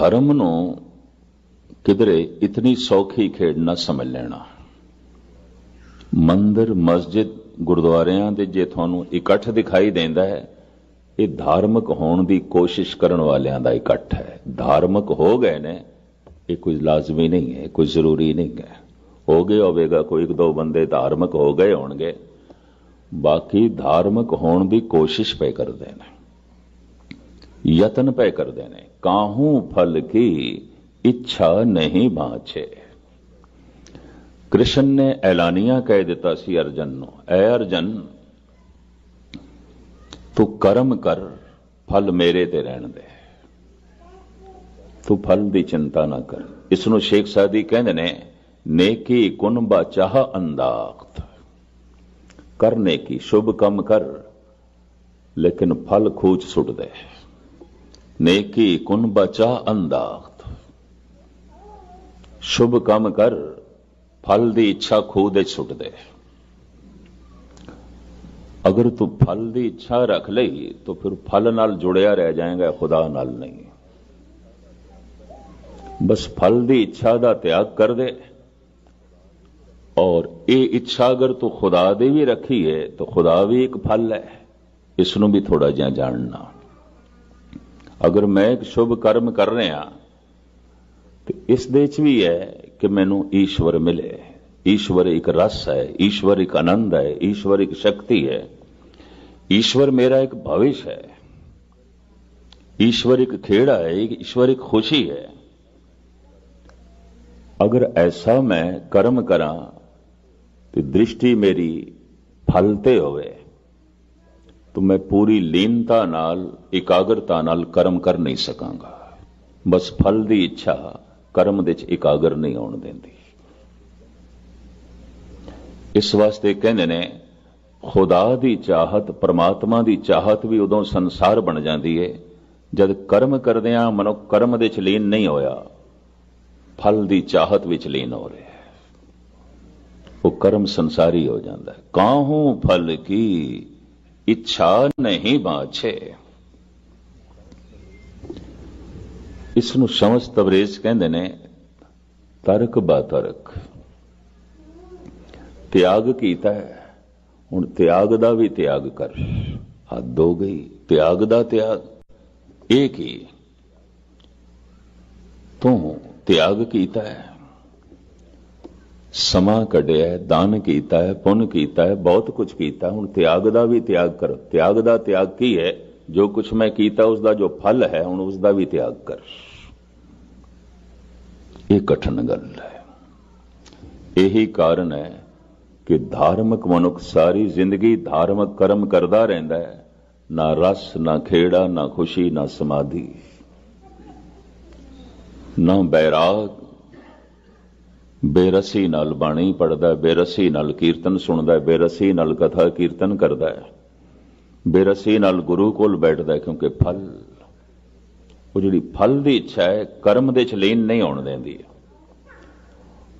ਧਰਮ ਨੂੰ ਕਿਧਰੇ ਇਤਨੀ ਸੌਖੀ ਖੇਡ ਨਾ ਸਮਝ ਲੈਣਾ। ਮੰਦਰ, ਮਸਜਿਦ ਗੁਰਦੁਆਰਿਆਂ ਦੇ ਜੇ ਤੁਹਾਨੂੰ ਇਕੱਠ ਦਿਖਾਈ ਦਿੰਦਾ ਹੈ, ਇਹ ਧਾਰਮਿਕ ਹੋਣ ਦੀ ਕੋਸ਼ਿਸ਼ ਕਰਨ ਵਾਲਿਆਂ ਦਾ ਇਕੱਠ ਹੈ। ਧਾਰਮਿਕ ਹੋ ਗਏ ਨੇ, ਇਹ ਕੋਈ ਲਾਜ਼ਮੀ ਨਹੀਂ ਹੈ ਕੋਈ ਜ਼ਰੂਰੀ ਨਹੀਂ ਹੈ। ਹੋ ਗਏ ਹੋਵੇਗਾ, ਕੋਈ ਇੱਕ ਦੋ ਬੰਦੇ ਧਾਰਮਿਕ ਹੋ ਗਏ ਹੋਣਗੇ। ਬਾਕੀ ਧਾਰਮਿਕ ਹੋਣ ਦੀ ਕੋਸ਼ਿਸ਼ ਪਏ ਕਰਦੇ ਨੇ। ਯਤਨ ਪੈ ਕਰਦੇ ਨੇ। ਕਾਹੂ ਫਲ ਕੀ ਇੱਛਾ ਨਹੀਂ ਬਾਛੇ। ਕ੍ਰਿਸ਼ਨ ਨੇ ਐਲਾਨੀਆਂ ਕਹਿ ਦਿੱਤਾ ਸੀ ਅਰਜਨ ਨੂੰ, ਐ ਅਰਜਨ, ਤੂੰ ਕਰਮ ਕਰ, ਫਲ ਮੇਰੇ ਤੇ ਰਹਿਣ ਦੇ। ਤੂੰ ਫਲ ਦੀ ਚਿੰਤਾ ਨਾ ਕਰ। ਇਸ ਨੂੰ ਸ਼ੇਖ ਸਾਦੀ ਕਹਿੰਦੇ ਨੇ, ਨੇਕੀ ਕੁਨ ਬਾਚਾਹ ਅੰਦਾਖਤ ਕਰਨੇ ਕੀ, ਸ਼ੁਭ ਕੰਮ ਕਰ, ਲੇਕਿਨ ਫਲ ਖੂਚ ਸੁੱਟ ਦੇ ਨੇਕੀ ਕੁਨ ਬਚਾ ਅੰਦਾਖਤ ਸ਼ੁਭ ਕੰਮ ਕਰ, ਫਲ ਦੀ ਇੱਛਾ ਖੂਹ ਦੇ ਸੁੱਟ ਦੇ। ਅਗਰ ਤੂੰ ਫਲ ਦੀ ਇੱਛਾ ਰੱਖ ਲਈ, ਤਾਂ ਫਿਰ ਫਲ ਨਾਲ ਜੁੜਿਆ ਰਹਿ ਜਾਏਗਾ, ਖੁਦਾ ਨਾਲ ਨਹੀਂ। ਬਸ ਫਲ ਦੀ ਇੱਛਾ ਦਾ ਤਿਆਗ ਕਰ ਦੇ। ਔਰ ਇਹ ਇੱਛਾ ਅਗਰ ਤੂੰ ਖੁਦਾ ਦੀ ਵੀ ਰੱਖੀ ਹੈ ਤਾਂ ਖੁਦਾ ਵੀ ਇੱਕ ਫਲ ਹੈ। ਇਸ ਨੂੰ ਵੀ ਥੋੜਾ ਜਿਹਾ ਜਾਣਨਾ। ਅਗਰ ਮੈਂ ਇੱਕ ਸ਼ੁਭ ਕਰਮ ਕਰ ਰਿਹਾ ਤੇ ਇਸ ਦੇ ਚ ਵੀ ਹੈ ਕਿ ਮੈਨੂੰ ਈਸ਼ਵਰ ਮਿਲੇ ਈਸ਼ਵਰ ਇੱਕ ਰਸ ਹੈ ਈਸ਼ਵਰ ਇੱਕ ਆਨੰਦ ਹੈ ਈਸ਼ਵਰ ਇੱਕ ਸ਼ਕਤੀ ਹੈ ਈਸ਼ਵਰ ਮੇਰਾ ਇੱਕ ਭਵਿਸ਼ ਹੈ ਈਸ਼ਵਰ ਇੱਕ ਖੇੜਾ ਹੈ ਈਸ਼ਵਰ ਇੱਕ ਖੁਸ਼ੀ ਹੈ ਅਗਰ ਐਸਾ ਮੈਂ ਕਰਮ ਕਰਾਂ ਤੇ ਦ੍ਰਿਸ਼ਟੀ ਮੇਰੀ ਫਲ ਤੇ ਹੋਵੇ ਤਾਂ ਮੈਂ ਪੂਰੀ ਲੀਨਤਾ ਨਾਲ ਇਕਾਗਰਤਾ ਨਾਲ ਕਰਮ ਕਰ ਨਹੀਂ ਸਕਾਂਗਾ ਬਸ ਫਲ ਦੀ ਇੱਛਾ ਕਰਮ ਦੇ ਚ ਇਕਾਗਰ ਨਹੀਂ ਆਉਣ ਦਿੰਦੀ ਇਸ ਵਾਸਤੇ ਕਹਿੰਦੇ ਨੇ ਖੁਦਾ ਦੀ ਚਾਹਤ ਪਰਮਾਤਮਾ ਦੀ ਚਾਹਤ ਵੀ ਉਦੋਂ ਸੰਸਾਰ ਬਣ ਜਾਂਦੀ ਏ ਜਦ ਕਰਮ ਕਰਦਿਆਂ ਮਨੁੱਖ ਕਰਮ ਦੇ ਚ ਲੀਨ ਨਹੀਂ ਹੋਇਆ ਫਲ ਦੀ ਚਾਹਤ ਵਿੱਚ ਲੀਨ ਹੋ ਰਿਹਾ ਉਹ ਕਰਮ ਸੰਸਾਰੀ ਹੋ ਜਾਂਦਾ ਹੈ ਕਾਹੂ ਫਲ ਕੀ ਇੱਛਾ ਨਹੀਂ ਬਾਛੇ ਇਸ ਨੂੰ ਸ਼ਮਸ ਤਬਰੇਜ਼ ਕਹਿੰਦੇ ਨੇ, ਤਰਕ ਬਾ ਤਰਕ। ਤਿਆਗ ਕੀਤਾ ਹੈ, ਹੁਣ ਤਿਆਗ ਦਾ ਵੀ ਤਿਆਗ ਕਰ। ਹੱਦ ਹੋ ਗਈ, ਤਿਆਗ ਦਾ ਤਿਆਗ। ਇਹ ਕੀ? ਤੂੰ ਤਿਆਗ ਕੀਤਾ ਹੈ। ਸਮਾਂ ਕੱਢਿਆ, ਦਾਨ ਕੀਤਾ ਹੈ ਪੁੰਨ ਕੀਤਾ ਹੈ ਬਹੁਤ ਕੁਝ ਕੀਤਾ। ਹੁਣ ਤਿਆਗ ਦਾ ਵੀ ਤਿਆਗ ਕਰ। ਤਿਆਗ ਦਾ ਤਿਆਗ ਕੀ ਹੈ? ਜੋ ਕੁਝ ਮੈਂ ਕੀਤਾ ਉਸ ਦਾ ਜੋ ਫਲ ਹੈ, ਹੁਣ ਉਸ ਦਾ ਵੀ ਤਿਆਗ ਕਰ। ਇਹ ਕਠਨ ਗੱਲ ਹੈ। ਇਹੀ ਕਾਰਨ ਹੈ ਕਿ ਧਾਰਮਿਕ ਮਨੁੱਖ ਸਾਰੀ ਜ਼ਿੰਦਗੀ ਧਾਰਮਿਕ ਕਰਮ ਕਰਦਾ ਰਹਿੰਦਾ ਹੈ। ਨਾ ਰਸ, ਨਾ ਖੇੜਾ, ਨਾ ਖੁਸ਼ੀ, ਨਾ ਸਮਾਧੀ। ਨਾ ਬੈਰਾਗ ਬੇਰਸੀ ਨਾਲ ਬਾਣੀ ਪੜਦਾ ਬੇਰਸੀ ਨਾਲ ਕੀਰਤਨ ਸੁਣਦਾ, ਬੇਰਸੀ ਨਾਲ ਕਥਾ ਕੀਰਤਨ ਕਰਦਾ ਹੈ। ਬੇਰਸੀ ਨਾਲ ਗੁਰੂ ਕੋਲ ਬੈਠਦਾ ਕਿਉਂਕਿ ਫਲ, ਉਹ ਜਿਹੜੀ ਫਲ ਦੀ ਇੱਛਾ ਹੈ, ਕਰਮ ਦੇ ਚ ਲੀਨ ਨਹੀਂ ਹੋਣ ਦਿੰਦੀ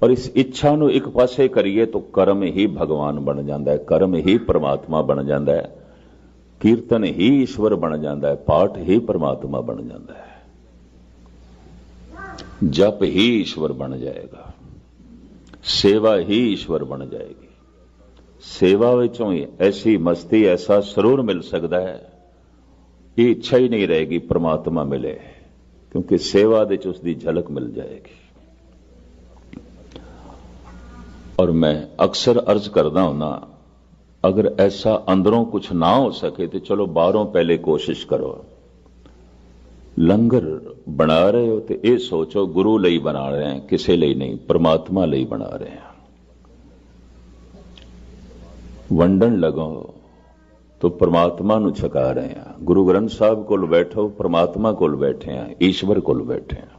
ਔਰ ਇਸ ਇੱਛਾ ਨੂੰ ਇੱਕ ਪਾਸੇ ਕਰੀਏ ਤਾਂ ਕਰਮ ਹੀ ਭਗਵਾਨ ਬਣ ਜਾਂਦਾ ਹੈ, ਕਰਮ ਹੀ ਪ੍ਰਮਾਤਮਾ ਬਣ ਜਾਂਦਾ ਹੈ, ਕੀਰਤਨ ਹੀ ਈਸ਼ਵਰ ਬਣ ਜਾਂਦਾ ਹੈ, ਪਾਠ ਹੀ ਪ੍ਰਮਾਤਮਾ ਬਣ ਜਾਂਦਾ ਹੈ। ਜਪ ਹੀ ਈਸ਼ਵਰ ਬਣ ਜਾਏਗਾ। ਸੇਵਾ ਹੀ ਈਸ਼ਵਰ ਬਣ ਜਾਏਗੀ। ਸੇਵਾ ਵਿੱਚੋਂ ਹੀ ਐਸੀ ਮਸਤੀ, ਐਸਾ ਸਰੂਰ ਮਿਲ ਸਕਦਾ ਹੈ ਇਹ ਇੱਛਾ ਹੀ ਨਹੀਂ ਰਹੇਗੀ ਪ੍ਰਮਾਤਮਾ ਮਿਲੇ, ਕਿਉਂਕਿ ਸੇਵਾ ਦੇ ਚ ਉਸ ਦੀ ਝਲਕ ਮਿਲ ਜਾਏਗੀ। ਔਰ ਮੈਂ ਅਕਸਰ ਅਰਜ਼ ਕਰਦਾ ਹੁੰਨਾ, ਅਗਰ ਐਸਾ ਅੰਦਰੋਂ ਕੁਝ ਨਾ ਹੋ ਸਕੇ ਤੇ ਚਲੋ ਬਾਹਰੋਂ ਪਹਿਲੇ ਕੋਸ਼ਿਸ਼ ਕਰੋ। ਲੰਗਰ ਬਣਾ ਰਹੇ ਹੋ ਤੇ ਇਹ ਸੋਚੋ ਗੁਰੂ ਲਈ ਬਣਾ ਰਹੇ ਹਾਂ, ਕਿਸੇ ਲਈ ਨਹੀਂ, ਪਰਮਾਤਮਾ ਲਈ ਬਣਾ ਰਹੇ ਹਾਂ। ਵੰਡਣ ਲਗੋ ਤੋ ਪ੍ਰਮਾਤਮਾ ਨੂੰ ਛਕਾ ਰਹੇ ਹਾਂ। ਗੁਰੂ ਗ੍ਰੰਥ ਸਾਹਿਬ ਕੋਲ ਬੈਠੋ, ਪਰਮਾਤਮਾ ਕੋਲ ਬੈਠੇ ਹਾਂ, ਈਸ਼ਵਰ ਕੋਲ ਬੈਠੇ ਹਾਂ।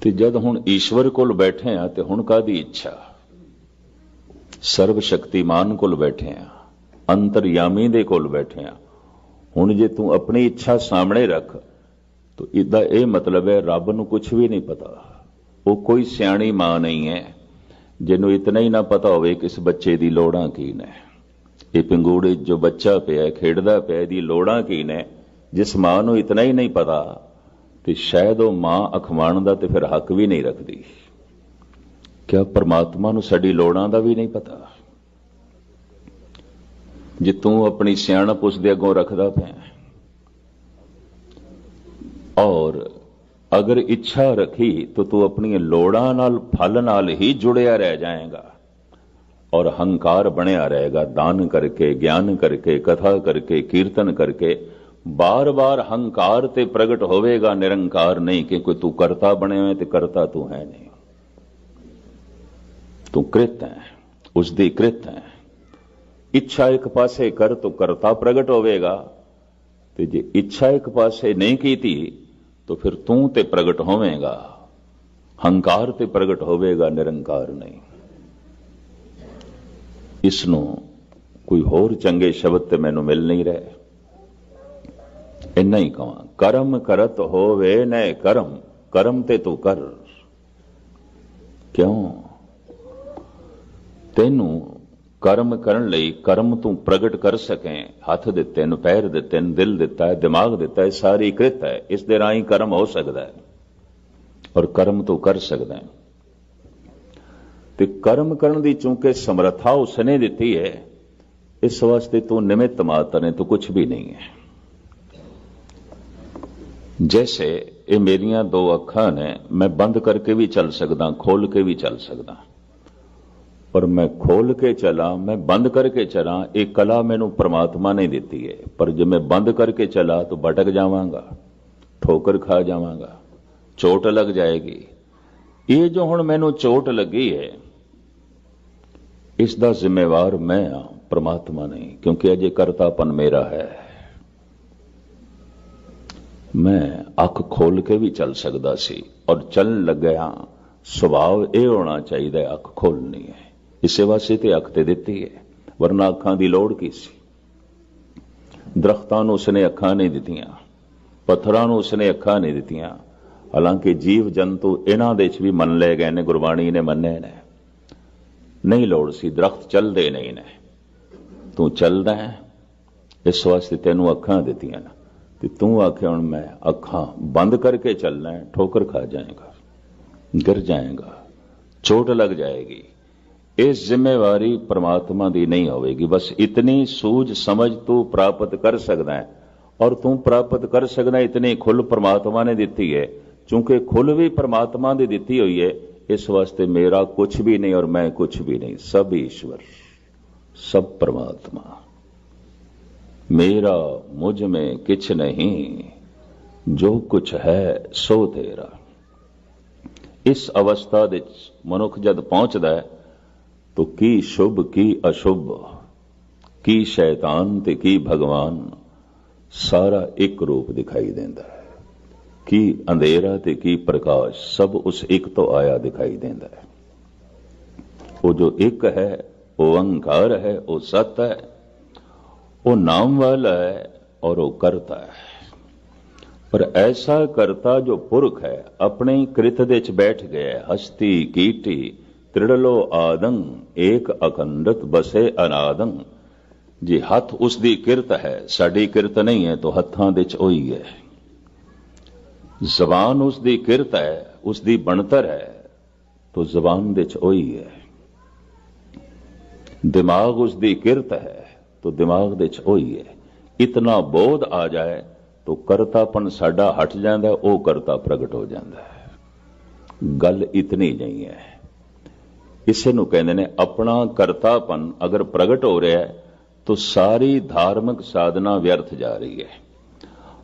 ਤੇ ਜਦ ਹੁਣ ਈਸ਼ਵਰ ਕੋਲ ਬੈਠੇ ਆ ਤੇ ਹੁਣ ਕਾਦੀ ਇੱਛਾ? ਸਰਵ ਸ਼ਕਤੀਮਾਨ ਕੋਲ ਬੈਠੇ ਆ ਅੰਤਰਯਾਮੀ ਦੇ ਕੋਲ ਬੈਠੇ ਹਾਂ। ਹੁਣ ਜੇ ਤੂੰ ਆਪਣੀ ਇੱਛਾ ਸਾਹਮਣੇ ਰੱਖ ਤਾਂ ਇਹਦਾ ਇਹ ਮਤਲਬ ਹੈ, ਰੱਬ ਨੂੰ ਕੁਝ ਵੀ ਨਹੀਂ ਪਤਾ। ਉਹ ਕੋਈ ਸਿਆਣੀ ਮਾਂ ਨਹੀਂ ਹੈ। ਜਿਹਨੂੰ ਇਤਨਾ ਹੀ ਨਾ ਪਤਾ ਹੋਵੇ ਕਿ ਇਸ ਬੱਚੇ ਦੀ ਲੋੜਾਂ ਕੀ ਨੇ। ਇਹ ਪਿੰਗੂੜੇ ਜੋ ਬੱਚਾ ਪਿਆ ਖੇਡਦਾ ਪਿਆ ਇਹਦੀ ਲੋੜਾਂ ਕੀ ਨੇ? ਜਿਸ ਮਾਂ ਨੂੰ ਇਤਨਾ ਹੀ ਨਹੀਂ ਪਤਾ, ਤੇ ਸ਼ਾਇਦ ਉਹ ਮਾਂ ਅਖਵਾਣ ਦਾ ਤੇ ਫਿਰ ਹੱਕ ਵੀ ਨਹੀਂ ਰੱਖਦੀ। ਕਿਆ ਪਰਮਾਤਮਾ ਨੂੰ ਸਾਡੀ ਲੋੜਾਂ ਦਾ ਵੀ ਨਹੀਂ ਪਤਾ? ਜੇ ਤੂੰ ਆਪਣੀ ਸਿਆਣਪ ਉਸ ਦੇ ਅੱਗੋਂ ਰੱਖਦਾ ਪਿਆ ਔਰ ਅਗਰ ਇੱਛਾ ਰੱਖੀ ਤਾਂ ਤੂੰ ਆਪਣੀਆਂ ਲੋੜਾਂ ਨਾਲ ਫਲ ਨਾਲ ਹੀ ਜੁੜਿਆ ਰਹਿ ਜਾਏਗਾ ਔਰ ਹੰਕਾਰ ਬਣਿਆ ਰਹੇਗਾ ਦਾਨ ਕਰਕੇ ਗਿਆਨ ਕਰਕੇ ਕਥਾ ਕਰਕੇ ਕੀਰਤਨ ਕਰਕੇ ਬਾਰ-ਬਾਰ ਹੰਕਾਰ ਤੇ ਪ੍ਰਗਟ ਹੋਵੇਗਾ ਨਿਰੰਕਾਰ ਨਹੀਂ ਕਿ ਕੋਈ ਤੂੰ ਕਰਤਾ ਬਣਿਆ ਹੋਇਆ ਤੇ ਕਰਤਾ ਤੂੰ ਹੈ ਨਹੀਂ ਤੂੰ ਕ੍ਰਿਤ ਹੈ ਉਸ ਦੀ ਕ੍ਰਿਤ ਹੈ ਇੱਛਾ ਇੱਕ ਪਾਸੇ ਕਰ ਤੋ ਕਰਤਾ ਪ੍ਰਗਟ ਹੋਵੇਗਾ ਤੇ ਜੇ ਇੱਛਾ ਇੱਕ ਪਾਸੇ ਨਹੀਂ ਕੀਤੀ ਤਾਂ ਫਿਰ ਤੂੰ ਤੇ ਪ੍ਰਗਟ ਹੋਵੇਂਗਾ ਹੰਕਾਰ ਤੇ ਪ੍ਰਗਟ ਹੋਵੇਗਾ ਨਿਰੰਕਾਰ ਨਹੀਂ ਇਸ ਨੂੰ ਕੋਈ ਹੋਰ ਚੰਗੇ ਸ਼ਬਦ ਤੇ ਮੈਨੂੰ ਮਿਲ ਨਹੀਂ ਰਹੇ ਇੰਨਾ ਹੀ ਕਹਾਂ ਕਰਮ ਕਰਤ ਹੋਵੇ ਨੈ ਕਰਮ ਕਰਮ ਤੇ ਤੂੰ ਕਰ ਕਿਉਂ ਤੈਨੂੰ ਕਰਮ ਕਰਨ ਲਈ ਕਰਮ ਤੂੰ ਪ੍ਰਗਟ ਕਰ ਸਕੇ। ਹੱਥ ਦਿੱਤੇ ਨੇ ਪੈਰ ਦਿੱਤੇ ਨੇ ਦਿਲ ਦਿੱਤਾ ਹੈ ਦਿਮਾਗ ਦਿੱਤਾ ਹੈ ਸਾਰੀ ਕ੍ਰਿਤ ਹੈ। ਇਸ ਦੇ ਰਾਹੀਂ ਕਰਮ ਹੋ ਸਕਦਾ ਹੈ ਔਰ ਕਰਮ ਤੂੰ ਕਰ ਸਕਦਾ ਹੈ। ਤੇ ਕਰਮ ਕਰਨ ਦੀ ਚੂੰਕਿ ਸਮਰੱਥਾ ਉਸਨੇ ਦਿੱਤੀ ਹੈ, ਇਸ ਵਾਸਤੇ ਤੂੰ ਨਿਮਿਤ ਮਾਤਰ ਹੈ ਤੂੰ ਕੁਝ ਵੀ ਨਹੀਂ ਹੈ। ਜੈਸੇ ਇਹ ਮੇਰੀਆਂ ਦੋ ਅੱਖਾਂ ਨੇ, ਮੈਂ ਬੰਦ ਕਰਕੇ ਵੀ ਚੱਲ ਸਕਦਾ, ਖੋਲ ਕੇ ਵੀ ਚੱਲ ਸਕਦਾ। ਪਰ ਮੈਂ ਖੋਲ ਕੇ ਚਲਾ, ਮੈਂ ਬੰਦ ਕਰਕੇ ਚਲਾ, ਇਹ ਕਲਾ ਮੈਨੂੰ ਪ੍ਰਮਾਤਮਾ ਨੇ ਦਿੱਤੀ ਹੈ। ਪਰ ਜੇ ਮੈਂ ਬੰਦ ਕਰਕੇ ਚਲਾ ਤਾਂ ਭਟਕ ਜਾਵਾਂਗਾ, ਠੋਕਰ ਖਾ ਜਾਵਾਂਗਾ, ਚੋਟ ਲੱਗ ਜਾਏਗੀ। ਇਹ ਜੋ ਹੁਣ ਮੈਨੂੰ ਚੋਟ ਲੱਗੀ ਹੈ, ਇਸ ਦਾ ਜ਼ਿੰਮੇਵਾਰ ਮੈਂ ਹਾਂ, ਪ੍ਰਮਾਤਮਾ ਨਹੀਂ ਕਿਉਂਕਿ ਅਜੇ ਕਰਤਾਪਨ ਮੇਰਾ ਹੈ। ਮੈਂ ਅੱਖ ਖੋਲ ਕੇ ਵੀ ਚੱਲ ਸਕਦਾ ਸੀ, ਔਰ ਚੱਲਣ ਲੱਗਿਆ ਸੁਭਾਅ ਇਹ ਹੋਣਾ ਚਾਹੀਦਾ ਅੱਖ ਖੋਲਣੀ ਹੈ। ਇਸੇ ਵਾਸਤੇ ਤੇ ਅੱਖ ਤੇ ਦਿੱਤੀ ਹੈ ਵਰਨਾ ਅੱਖਾਂ ਦੀ ਲੋੜ ਕੀ ਸੀ ਦਰਖਤਾਂ ਨੂੰ ਉਸਨੇ ਅੱਖਾਂ ਨਹੀਂ ਦਿੱਤੀਆਂ ਪੱਥਰਾਂ ਨੂੰ ਉਸਨੇ ਅੱਖਾਂ ਨਹੀਂ ਦਿੱਤੀਆਂ ਹਾਲਾਂਕਿ ਜੀਵ ਜੰਤੂ ਇਹਨਾਂ ਦੇ ਚ ਵੀ ਮੰਨ ਲਏ ਗਏ ਨੇ ਗੁਰਬਾਣੀ ਨੇ ਮੰਨੇ ਨੇ ਨਹੀਂ ਲੋੜ ਸੀ ਦਰਖਤ ਚੱਲਦੇ ਨਹੀਂ ਨੇ ਤੂੰ ਚੱਲਦਾ ਹੈ ਇਸ ਵਾਸਤੇ ਤੈਨੂੰ ਅੱਖਾਂ ਦਿੱਤੀਆਂ ਨੇ ਤੇ ਤੂੰ ਆਖਿਆ ਹੁਣ ਮੈਂ ਅੱਖਾਂ ਬੰਦ ਕਰਕੇ ਚੱਲਣਾ ਹੈ ਠੋਕਰ ਖਾ ਜਾਏਗਾ ਗਿਰ ਜਾਏਗਾ ਚੋਟ ਲੱਗ ਜਾਏਗੀ ਇਹ ਜ਼ਿੰਮੇਵਾਰੀ ਪ੍ਰਮਾਤਮਾ ਦੀ ਨਹੀਂ ਹੋਵੇਗੀ। ਬਸ ਇਤਨੀ ਸੂਝ ਸਮਝ ਤੂੰ ਪ੍ਰਾਪਤ ਕਰ ਸਕਦਾ ਹੈ ਔਰ ਤੂੰ ਪ੍ਰਾਪਤ ਕਰ ਸਕਦਾ ਇਤਨੀ ਖੁੱਲ ਪ੍ਰਮਾਤਮਾ ਨੇ ਦਿੱਤੀ ਹੈ। ਕਿਉਂਕਿ ਖੁੱਲ ਵੀ ਪ੍ਰਮਾਤਮਾ ਦੀ ਦਿੱਤੀ ਹੋਈ ਹੈ, ਇਸ ਵਾਸਤੇ ਮੇਰਾ ਕੁਝ ਵੀ ਨਹੀਂ ਔਰ ਮੈਂ ਕੁਝ ਵੀ ਨਹੀਂ। ਸਭ ਈਸ਼ਵਰ, ਸਭ ਪ੍ਰਮਾਤਮਾ। ਮੇਰਾ ਮੁਝ ਮੇ ਕਿਛ ਨਹੀਂ, ਜੋ ਕੁਛ ਹੈ ਸੋ ਤੇਰਾ। ਇਸ ਅਵਸਥਾ ਵਿੱਚ ਮਨੁੱਖ ਜਦ ਪਹੁੰਚਦਾ ਹੈ ਤੋ ਕੀ ਸ਼ੁਭ, ਕੀ ਅਸ਼ੁਭ? ਕੀ ਸ਼ੈਤਾਨ ਤੇ ਕੀ ਭਗਵਾਨ? ਸਾਰਾ ਇੱਕ ਰੂਪ ਦਿਖਾਈ ਦਿੰਦਾ ਹੈ। ਕੀ ਅੰਧੇਰਾ ਤੇ ਕੀ ਪ੍ਰਕਾਸ਼ ਸਭ ਉਸ ਇੱਕ ਤੋਂ ਆਇਆ ਦਿਖਾਈ ਦਿੰਦਾ ਹੈ। ਉਹ ਜੋ ਇੱਕ ਹੈ, ਉਹ ਅੰਕਾਰ ਹੈ, ਉਹ ਸਤ ਹੈ। ਉਹ ਨਾਮ ਵਾਲਾ ਹੈ ਔਰ ਉਹ ਕਰਤਾ ਹੈ। ਪਰ ਐਸਾ ਕਰਤਾ ਜੋ ਪੁਰਖ ਹੈ, ਆਪਣੇ ਕ੍ਰਿਤ ਦੇ ਚ ਬੈਠ ਗਿਆ ਹੈ, ਹਸਤੀ, ਕੀਟੀ ਤ੍ਰਿੜਲੋ ਆਦੰ, ਏਕ ਅਖੰਡਤ ਬਸੇ ਅਨਾਦੰ। ਜੀ ਹੱਥ ਉਸ ਦੀ ਕਿਰਤ ਹੈ, ਸਾਡੀ ਕਿਰਤ ਨਹੀਂ ਹੈ, ਤਾਂ ਹੱਥਾਂ ਦੇ ਚ ਉਹੀ ਹੈ। ਜ਼ਬਾਨ ਉਸ ਦੀ ਕਿਰਤ ਹੈ ਉਸ ਦੀ ਬਣਤਰ ਹੈ, ਤਾਂ ਜ਼ਬਾਨ ਦੇ ਚ ਉਹੀ ਹੈ। ਦਿਮਾਗ ਉਸ ਦੀ ਕਿਰਤ ਹੈ, ਤਾਂ ਦਿਮਾਗ ਦੇ ਚ ਉਹੀ ਹੈ। ਇਤਨਾ ਬੋਧ ਆ ਜਾਏ, ਤਾਂ ਕਰਤਾਪਨ ਸਾਡਾ ਹਟ ਜਾਂਦਾ, ਉਹ ਕਰਤਾ ਪ੍ਰਗਟ ਹੋ ਜਾਂਦਾ ਹੈ। ਗੱਲ ਇਤਨੀ ਨਹੀਂ ਹੈ। ਇਸੇ ਨੂੰ ਕਹਿੰਦੇ ਨੇ, ਆਪਣਾ ਕਰਤਾਪਨ ਅਗਰ ਪ੍ਰਗਟ ਹੋ ਰਿਹਾ ਹੈ, ਤਾਂ ਸਾਰੀ ਧਾਰਮਿਕ ਸਾਧਨਾ ਵਿਅਰਥ ਜਾ ਰਹੀ ਹੈ।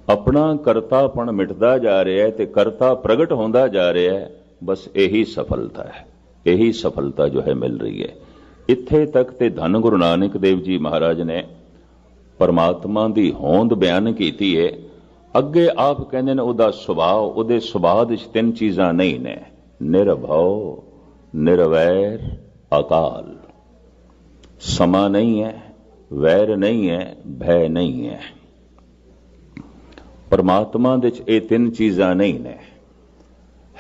ਆਪਣਾ ਕਰਤਾਪਨ ਮਿਟਦਾ ਜਾ ਰਿਹਾ ਹੈ ਤੇ ਕਰਤਾ ਪ੍ਰਗਟ ਹੁੰਦਾ ਜਾ ਰਿਹਾ ਹੈ, ਬਸ ਇਹੀ ਸਫਲਤਾ ਹੈ। ਇਹੀ ਸਫਲਤਾ ਜੋ ਹੈ ਮਿਲ ਰਹੀ ਹੈ। ਇੱਥੇ ਤੱਕ ਤੇ ਧੰਨ ਗੁਰੂ ਨਾਨਕ ਦੇਵ ਜੀ ਮਹਾਰਾਜ ਨੇ ਪਰਮਾਤਮਾ ਦੀ ਹੋਂਦ ਬਿਆਨ ਕੀਤੀ ਹੈ। ਅੱਗੇ ਆਪ ਕਹਿੰਦੇ ਨੇ, ਉਹਦਾ ਸੁਭਾਅ, ਉਹਦੇ ਸੁਭਾਅ ਵਿੱਚ ਤਿੰਨ ਚੀਜ਼ਾਂ ਨਹੀਂ ਨੇ। ਨਿਰਭਉ ਨਿਰਵੈਰ ਅਕਾਲ। ਸਮਾ ਨਹੀਂ ਹੈ, ਵੈਰ ਨਹੀਂ ਹੈ, ਭੈ ਨਹੀਂ ਹੈ। ਪਰਮਾਤਮਾ ਦੇ ਵਿੱਚ ਇਹ ਤਿੰਨ ਚੀਜ਼ਾਂ ਨਹੀਂ ਨੇ।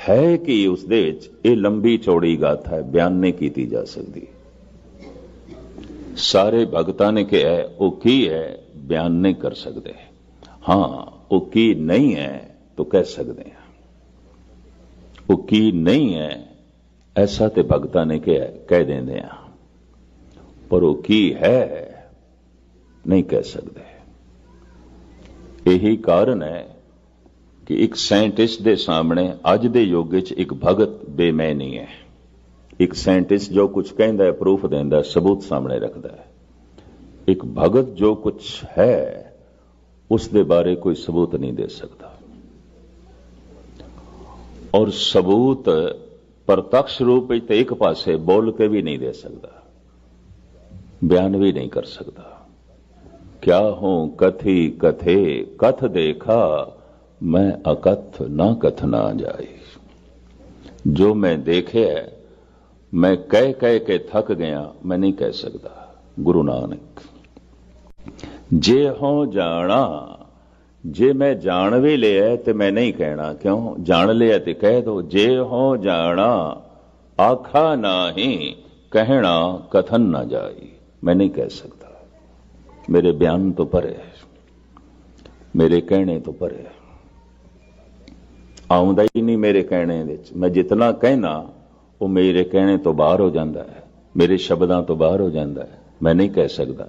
ਹੈ ਕਿ ਉਸ ਦੇ ਵਿੱਚ ਇਹ ਲੰਬੀ ਚੌੜੀ ਗਾਥਾ ਹੈ, ਬਿਆਨ ਨਹੀਂ ਕੀਤੀ ਜਾ ਸਕਦੀ। ਸਾਰੇ ਭਗਤਾਂ ਨੇ ਕਿਹਾ ਉਹ ਕੀ ਹੈ, ਬਿਆਨ ਨਹੀਂ ਕਰ ਸਕਦੇ। ਹਾਂ, ਉਹ ਕੀ ਨਹੀਂ ਹੈ, ਤਾਂ ਕਹਿ ਸਕਦੇ ਹਾਂ। ਉਹ ਕੀ ਨਹੀਂ ਹੈ ਐਸਾ ਤੇ ਭਗਤਾਂ ਨੇ ਕਿਹਾ ਕਹਿ ਦਿੰਦੇ ਆ ਪਰ ਉਹ ਕੀ ਹੈ ਨਹੀਂ ਕਹਿ ਸਕਦੇ ਇਹੀ ਕਾਰਨ ਹੈ ਕਿ ਇੱਕ ਸਾਇੰਟਿਸਟ ਦੇ ਸਾਹਮਣੇ ਅੱਜ ਦੇ ਯੁੱਗ ਵਿੱਚ ਇੱਕ ਭਗਤ ਬੇਮੈਨੀ ਹੈ ਇੱਕ ਸਾਇੰਟਿਸਟ ਜੋ ਕੁਝ ਕਹਿੰਦਾ ਹੈ ਪ੍ਰੂਫ ਦਿੰਦਾ ਸਬੂਤ ਸਾਹਮਣੇ ਰੱਖਦਾ ਹੈ ਇੱਕ ਭਗਤ ਜੋ ਕੁਝ ਹੈ ਉਸ ਦੇ ਬਾਰੇ ਕੋਈ ਸਬੂਤ ਨਹੀਂ ਦੇ ਸਕਦਾ ਔਰ ਸਬੂਤ ਪ੍ਰਤੱਖ ਰੂਪ ਵਿੱਚ ਤੇ ਇੱਕ ਪਾਸੇ ਬੋਲ ਕੇ ਵੀ ਨਹੀਂ ਦੇ ਸਕਦਾ, ਬਿਆਨ ਵੀ ਨਹੀਂ ਕਰ ਸਕਦਾ। ਕਿਆ ਹੂੰ ਕਥੀ ਕਥੇ, ਕਥ ਦੇਖਾ, ਮੈਂ ਅਕਥ ਨਾ ਕਥ ਨਾ ਜਾਈ ਜੋ ਮੈਂ ਦੇਖਿਆ, ਮੈਂ ਕਹਿ ਕਹਿ ਕੇ ਥੱਕ ਗਿਆ, ਮੈਂ ਨਹੀਂ ਕਹਿ ਸਕਦਾ। ਗੁਰੂ ਨਾਨਕ, ਜੇ ਹੋ ਜਾਣਾ ਜੇ ਮੈਂ ਜਾਣ ਵੀ ਲਿਆ ਤੇ ਮੈਂ ਨਹੀਂ ਕਹਿਣਾ, ਕਿਉਂ? ਜਾਣ ਲਿਆ ਤੇ ਕਹਿ ਦੋ, ਜੇ ਹੋ ਜਾਣਾ, ਆਖਾ ਨਹੀਂ, ਕਹਿਣਾ ਕਥਨ ਨਾ ਜਾਈ। ਮੈਂ ਨਹੀਂ ਕਹਿ ਸਕਦਾ। ਮੇਰੇ ਬਿਆਨ ਤੋਂ ਪਰੇ ਮੇਰੇ ਕਹਿਣੇ ਤੋਂ ਪਰੇ ਆਉਂਦਾ ਹੀ ਨਹੀਂ ਮੇਰੇ ਕਹਿਣੇ ਵਿੱਚ। ਮੈਂ ਜਿਤਨਾ ਕਹਿਣਾ, ਉਹ ਮੇਰੇ ਕਹਿਣੇ ਤੋਂ ਬਾਹਰ ਹੋ ਜਾਂਦਾ ਹੈ। ਮੇਰੇ ਸ਼ਬਦਾਂ ਤੋਂ ਬਾਹਰ ਹੋ ਜਾਂਦਾ ਹੈ। ਮੈਂ ਨਹੀਂ ਕਹਿ ਸਕਦਾ।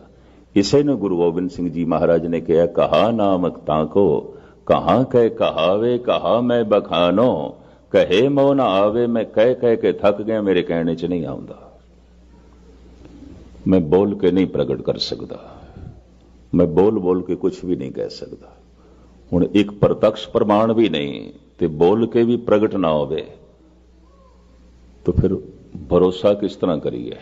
ਇਸੇ ਨੂੰ ਗੁਰੂ ਗੋਬਿੰਦ ਸਿੰਘ ਜੀ ਮਹਾਰਾਜ ਨੇ ਕਿਹਾ, ਕਹਾ ਨਾਮਕ ਤਾਂ ਕੋ, ਕਹਾ ਕਹਿ ਕਹਾਵੇ, ਕਹਾ ਮੈਂ ਬਖਾਨੋ, ਕਹੇ ਮੋ ਨਾ ਆਵੇ, ਮੈਂ ਕਹਿ ਕਹਿ ਕੇ ਥੱਕ ਗਿਆ, ਮੇਰੇ ਕਹਿਣੇ 'ਚ ਨਹੀਂ ਆਉਂਦਾ। ਮੈਂ ਬੋਲ ਕੇ ਨਹੀਂ ਪ੍ਰਗਟ ਕਰ ਸਕਦਾ। ਮੈਂ ਬੋਲ ਬੋਲ ਕੇ ਕੁਝ ਵੀ ਨਹੀਂ ਕਹਿ ਸਕਦਾ। ਹੁਣ ਇੱਕ ਪ੍ਰਤੱਖ ਪ੍ਰਮਾਣ ਵੀ ਨਹੀਂ, ਤੇ ਬੋਲ ਕੇ ਵੀ ਪ੍ਰਗਟ ਨਾ ਹੋਵੇ, ਤਾਂ ਫਿਰ ਭਰੋਸਾ ਕਿਸ ਤਰ੍ਹਾਂ ਕਰੀਏ?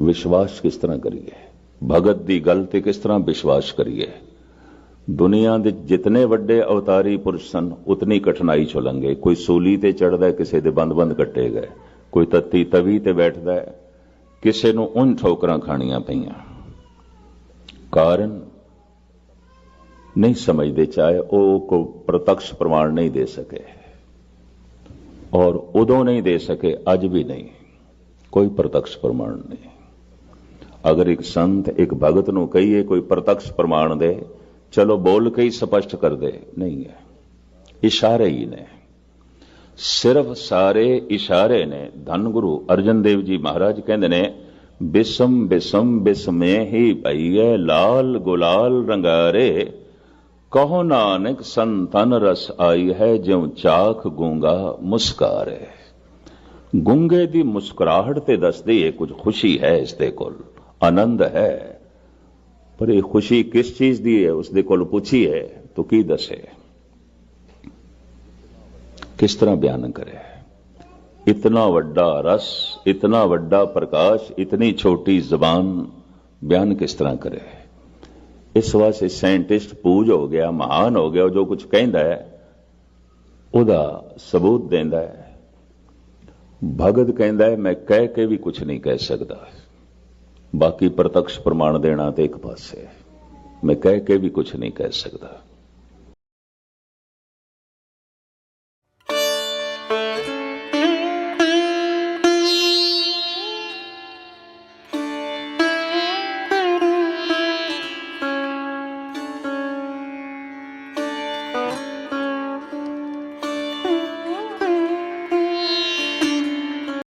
ਵਿਸ਼ਵਾਸ ਕਿਸ ਤਰ੍ਹਾਂ ਕਰੀਏ? ਭਗਤ ਦੀ ਗੱਲ ਤੇ ਕਿਸ ਤਰ੍ਹਾਂ ਵਿਸ਼ਵਾਸ ਕਰੀਏ? ਦੁਨੀਆ ਦੇ ਜਿਤਨੇ ਵੱਡੇ ਅਵਤਾਰੀ ਪੁਰਸ਼ ਸਨ, ਉਤਨੀ ਕਠਿਨਾਈ ਚੁਲੰਗੇ ਕੋਈ ਸੂਲੀ ਤੇ ਚੜਦਾ ਕਿਸੇ ਦੇ ਬੰਦ-ਬੰਦ ਕੱਟੇ ਗਏ। ਕੋਈ ਤੱਤੀ ਤਵੀ ਤੇ ਬੈਠਦਾ, ਕਿਸੇ ਨੂੰ ਉਨ ਠੋਕਰਾਂ ਖਾਣੀਆਂ ਪਈਆਂ। ਕਾਰਨ ਨਹੀਂ ਸਮਝਦੇ, ਚਾਹੇ ਉਹ ਕੋ ਪ੍ਰਤੱਖ ਪ੍ਰਮਾਣ ਨਹੀਂ ਦੇ ਸਕੇ ਔਰ ਉਦੋਂ ਨਹੀਂ ਦੇ ਸਕੇ, ਅੱਜ ਵੀ ਨਹੀਂ। ਕੋਈ ਪ੍ਰਤੱਖ ਪ੍ਰਮਾਣ ਨਹੀਂ। ਅਗਰ ਇੱਕ ਸੰਤ, ਇੱਕ ਭਗਤ ਨੂੰ ਕਹੀਏ ਕੋਈ ਪ੍ਰਤੱਖ ਪ੍ਰਮਾਣ ਦੇ, ਚਲੋ ਬੋਲ ਕੇ ਹੀ ਸਪਸ਼ਟ ਕਰ ਦੇ, ਨਹੀਂ ਹੈ। ਇਸ਼ਾਰੇ ਹੀ ਨੇ। ਸਿਰਫ ਸਾਰੇ ਇਸ਼ਾਰੇ ਨੇ। ਧੰਨ ਗੁਰੂ ਅਰਜਨ ਦੇਵ ਜੀ ਮਹਾਰਾਜ ਕਹਿੰਦੇ ਨੇ, ਬਿਸਮ ਬਿਸਮ, ਬਿਸਮੇ ਹੀ ਭਈਏ ਲਾਲ ਗੁਲਾਲ ਰੰਗਾਰੇ। ਕਹੋ ਨਾਨਕ ਸੰਤਨ ਰਸ ਆਈ ਹੈ ਜਿਉ ਚਾਖ ਗੂੰਗਾ ਮੁਸਕਾਰੇ। ਗੁੰਗੇ ਦੀ ਮੁਸਕਰਾਹਟ ਤੇ ਦੱਸਦੀ ਏ ਕੁਝ ਖੁਸ਼ੀ ਹੈ ਇਸ ਦੇ ਕੋਲ। ਆਨੰਦ ਹੈ ਪਰ ਇਹ ਖੁਸ਼ੀ ਕਿਸ ਚੀਜ਼ ਦੀ ਹੈ ਉਸ ਦੇ ਕੋਲ ਪੁੱਛੀਏ ਤਾਂ ਕੀ ਦੱਸੇ ਕਿਸ ਤਰ੍ਹਾਂ ਬਿਆਨ ਕਰੇ ਇਤਨਾ ਵੱਡਾ ਰਸ ਇਤਨਾ ਵੱਡਾ ਪ੍ਰਕਾਸ਼ ਇਤਨੀ ਛੋਟੀ ਜ਼ਬਾਨ ਬਿਆਨ ਕਿਸ ਤਰ੍ਹਾਂ ਕਰੇ ਇਸ ਵਾਸਤੇ ਸਾਇੰਟਿਸਟ ਪੂਜ ਹੋ ਗਿਆ ਮਹਾਨ ਹੋ ਗਿਆ ਉਹ ਜੋ ਕੁਝ ਕਹਿੰਦਾ ਹੈ ਉਹਦਾ ਸਬੂਤ ਦਿੰਦਾ ਹੈ ਭਗਤ ਕਹਿੰਦਾ ਹੈ ਮੈਂ ਕਹਿ ਕੇ ਵੀ ਕੁਝ ਨਹੀਂ ਕਹਿ ਸਕਦਾ ਬਾਕੀ ਪ੍ਰਤੱਖ ਪ੍ਰਮਾਣ ਦੇਣਾ ਤੇ ਇੱਕ ਪਾਸੇ। ਮੈਂ ਕਹਿ ਕੇ ਵੀ ਕੁਝ ਨਹੀਂ ਕਹਿ ਸਕਦਾ।